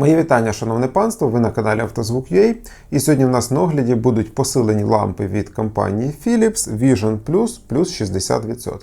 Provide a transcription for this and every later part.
Мої вітання, шановне панство! Ви на каналі Автозвук.ua і сьогодні в нас на огляді будуть посилені лампи від компанії Philips Vision Plus плюс 60%.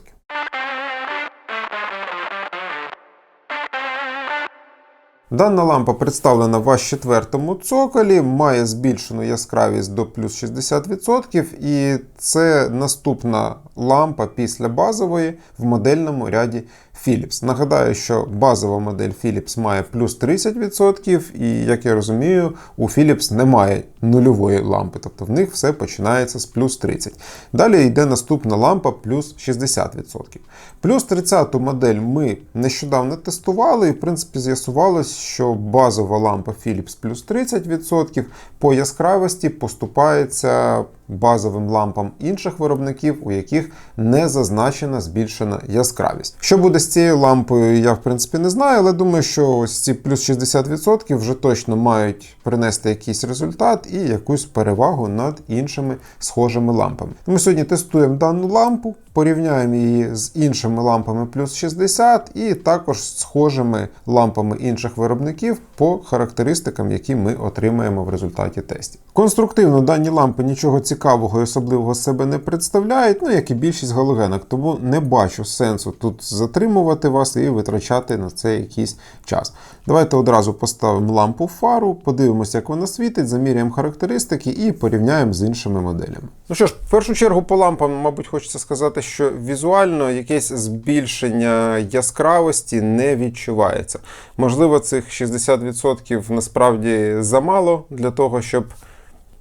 Дана лампа представлена в аж четвертому цоколі, має збільшену яскравість до плюс 60%, і це наступна лампа після базової в модельному ряді Philips. Нагадаю, що базова модель Philips має плюс 30%, і, як я розумію, у Philips немає нульової лампи, тобто в них все починається з плюс 30. Далі йде наступна лампа плюс 60%. Плюс 30 модель ми нещодавно тестували, і в принципі з'ясувалось, що базова лампа Philips плюс 30% по яскравості поступається базовим лампам інших виробників, у яких не зазначена збільшена яскравість. Що буде з цією лампою, я в принципі не знаю, але думаю, що ось ці плюс 60% вже точно мають принести якийсь результат і якусь перевагу над іншими схожими лампами. Ми сьогодні тестуємо дану лампу, порівняємо її з іншими лампами плюс 60 і також схожими лампами інших виробників по характеристикам, які ми отримаємо в результаті тестів. Конструктивно дані лампи нічого цікавого і особливого себе не представляють, ну як і більшість галогенок, тому не бачу сенсу тут затримувати вас і витрачати на це якийсь час. Давайте одразу поставимо лампу в фару, подивимося, як вона світить, заміряємо характеристики і порівняємо з іншими моделями. Ну що ж, в першу чергу по лампам, мабуть, хочеться сказати, що візуально якесь збільшення яскравості не відчувається. Можливо, цих 60% насправді замало для того, щоб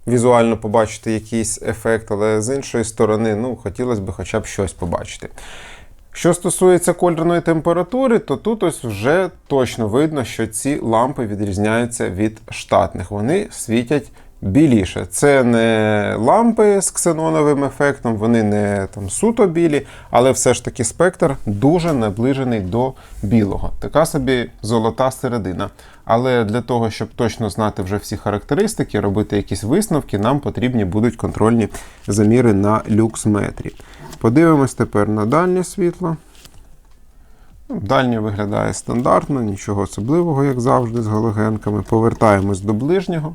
візуально побачити якийсь ефект, але з іншої сторони, ну, хотілося б хоча б щось побачити. Що стосується кольорної температури, то тут ось вже точно видно, що ці лампи відрізняються від штатних. Вони світять біліше. Це не лампи з ксеноновим ефектом, вони не там суто білі, але все ж таки спектр дуже наближений до білого. Така собі золота середина. Але для того, щоб точно знати вже всі характеристики, робити якісь висновки, нам потрібні будуть контрольні заміри на люксметрі. Подивимось тепер на дальнє світло. Ну, Дальнє виглядає стандартно, нічого особливого, як завжди, з галогенками. Повертаємось до ближнього.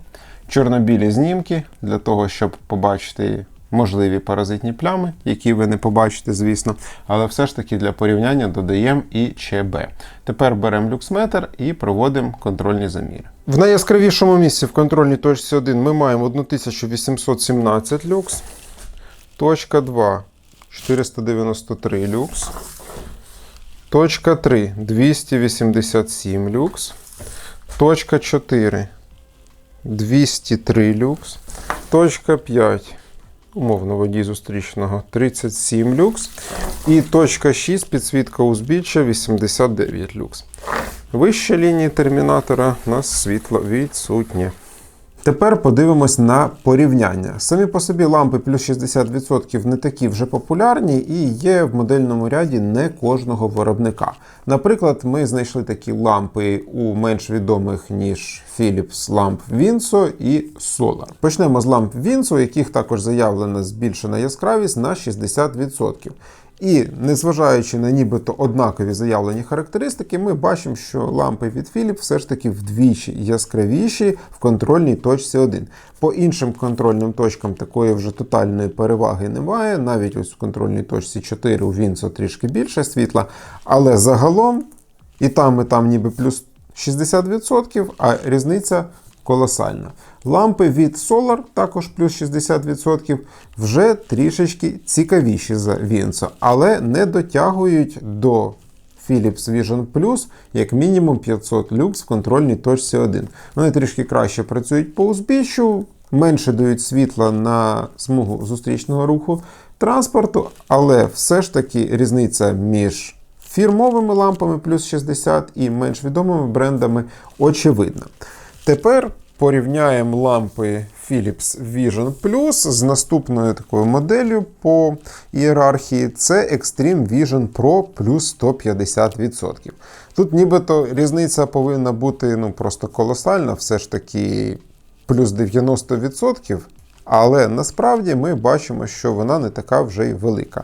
Чорнобілі знімки для того, щоб побачити можливі паразитні плями, які ви не побачите, звісно. Але все ж таки для порівняння додаємо і ЧБ. Тепер беремо люксметр і проводимо контрольні заміри. В найяскравішому місці в контрольній точці 1 ми маємо 1817 люкс. Точка 2 493 люкс. Точка 3 287 люкс. Точка 4 203 люкс. Точка 5 умовно водій зустрічного 37 люкс. І точка 6 підсвітка узбіччя 89 люкс. Вище лінії термінатора у нас світло відсутнє. Тепер подивимось на порівняння. Самі по собі лампи плюс 60% не такі вже популярні і є в модельному ряді не кожного виробника. Наприклад, ми знайшли такі лампи у менш відомих, ніж Philips ламп Vinso і Solar. Почнемо з ламп у яких також заявлена збільшена яскравість на 60%. І незважаючи на нібито однакові заявлені характеристики, ми бачимо, що лампи від Philips все ж таки вдвічі яскравіші в контрольній точці 1. По іншим контрольним точкам такої вже тотальної переваги немає. Навіть ось в контрольній точці 4 у Вінсо трішки більше світла. Але загалом і там, і там ніби плюс 60%, а різниця колосальна. Лампи від Solar, також плюс 60%, вже трішечки цікавіші за Vinso, але не дотягують до Philips Vision Plus як мінімум 500 люкс в контрольній точці 1. Вони трішки краще працюють по узбіччю, менше дають світла на смугу зустрічного руху транспорту, але все ж таки різниця між фірмовими лампами плюс 60 і менш відомими брендами очевидна. Тепер порівняємо лампи Philips Vision Plus з наступною такою моделлю по ієрархії. Це Extreme Vision Pro плюс 150%. Тут нібито різниця повинна бути ну, просто колосальна, все ж таки плюс 90%. Але насправді ми бачимо, що вона не така вже й велика.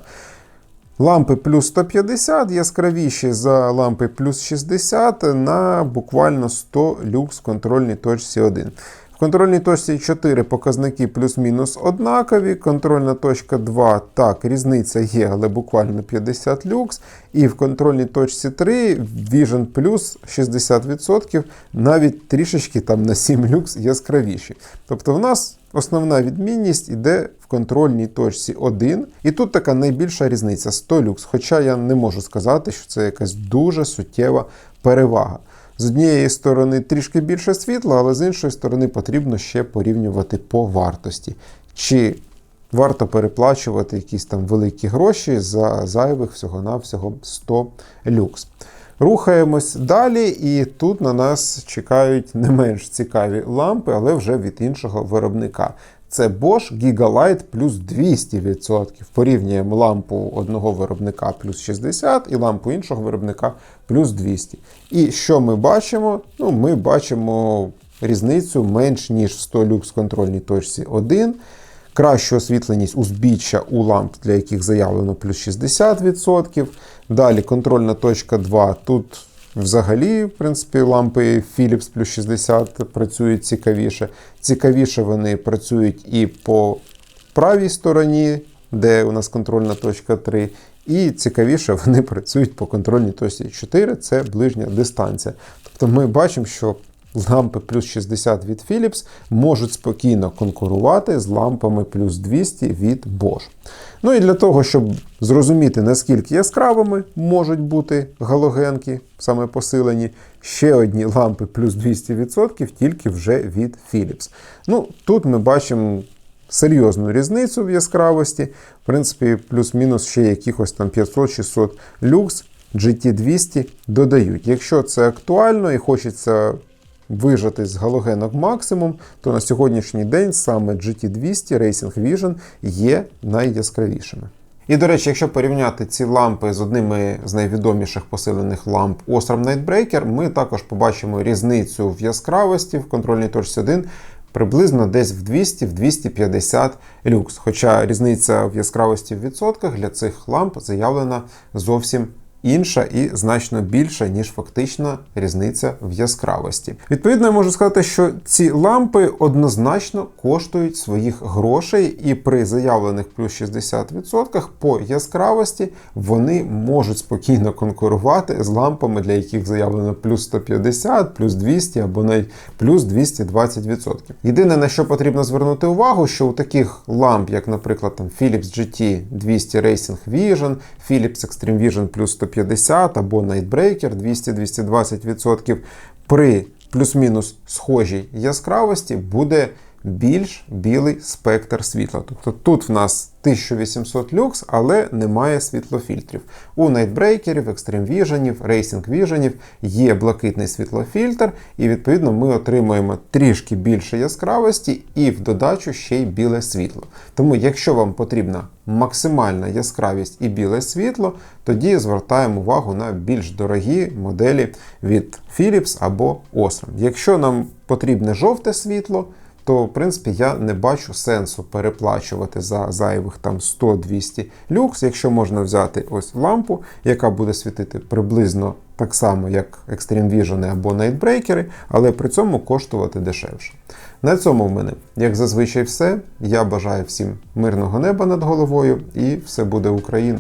Лампи плюс 150 яскравіші за лампи плюс 60 на буквально 100 люкс в контрольній точці 1. В контрольній точці 4 показники плюс-мінус однакові. Контрольна точка 2, так, різниця є, але буквально 50 люкс. І в контрольній точці 3 Vision плюс 60%, навіть трішечки там на 7 люкс яскравіші. Тобто в нас основна відмінність йде в контрольній точці 1. І тут така найбільша різниця 100 люкс. Хоча я не можу сказати, що це якась дуже суттєва перевага. З однієї сторони трішки більше світла, але з іншої сторони потрібно ще порівнювати по вартості. Чи варто переплачувати якісь там великі гроші за зайвих всього-навсього 100 люкс. Рухаємось далі, і тут на нас чекають не менш цікаві лампи, але вже від іншого виробника. Це Bosch Gigalight плюс 200%. Порівнюємо лампу одного виробника плюс 60 і лампу іншого виробника плюс 200. І що ми бачимо? Ну, Ми бачимо різницю менш ніж в 100 люкс контрольній точці 1. Кращу освітленість узбіччя у ламп, для яких заявлено плюс 60%. Далі контрольна точка 2. Тут взагалі, в принципі, лампи Philips плюс 60 працюють цікавіше. Цікавіше вони працюють і по правій стороні, де у нас контрольна точка 3. І цікавіше вони працюють по контрольній точці 4, це ближня дистанція. Тобто ми бачимо, що лампи плюс 60 від Philips можуть спокійно конкурувати з лампами плюс 200 від Bosch. Ну і для того, щоб зрозуміти, наскільки яскравими можуть бути галогенки, саме посилені, ще одні лампи плюс 200%, тільки вже від Philips. Ну, Тут ми бачимо. Серйозну різницю в яскравості, в принципі, плюс-мінус ще якихось там 500-600 люкс GT200 додають. Якщо це актуально і хочеться вижати з галогенок максимум, то на сьогоднішній день саме GT200 Racing Vision є найяскравішими. І, до речі, якщо порівняти ці лампи з одними з найвідоміших посилених ламп Osram Nightbreaker, ми також побачимо різницю в яскравості в контрольній точці 1 приблизно десь в 200-250 люкс. Хоча різниця в яскравості в відсотках для цих ламп заявлена зовсім інша і значно більша, ніж фактична різниця в яскравості. Відповідно, я можу сказати, що ці лампи однозначно коштують своїх грошей, і при заявлених плюс 60% по яскравості вони можуть спокійно конкурувати з лампами, для яких заявлено плюс 150, плюс 200 або навіть плюс 220%. Єдине на що потрібно звернути увагу, що у таких ламп, як, наприклад, там Philips GT 200 Racing Vision, Philips Extreme Vision плюс 150, 150 або Nightbreaker 200-220%, при плюс-мінус схожій яскравості буде більш білий спектр світла. Тобто тут в нас 1800 люкс, але немає світлофільтрів. У Nightbreaker, Extreme Vision, Racing Vision є блакитний світлофільтр, і відповідно ми отримуємо трішки більше яскравості і в додачу ще й біле світло. Тому, якщо вам потрібна максимальна яскравість і біле світло, тоді звертаємо увагу на більш дорогі моделі від Philips або Osram. Якщо нам потрібне жовте світло, то в принципі я не бачу сенсу переплачувати за зайвих там 100-200 люкс, якщо можна взяти ось лампу, яка буде світити приблизно так само, як Extreme Vision або Nightbreaker, але при цьому коштувати дешевше. На цьому в мене, як зазвичай, все. Я бажаю всім мирного неба над головою і все буде Україна!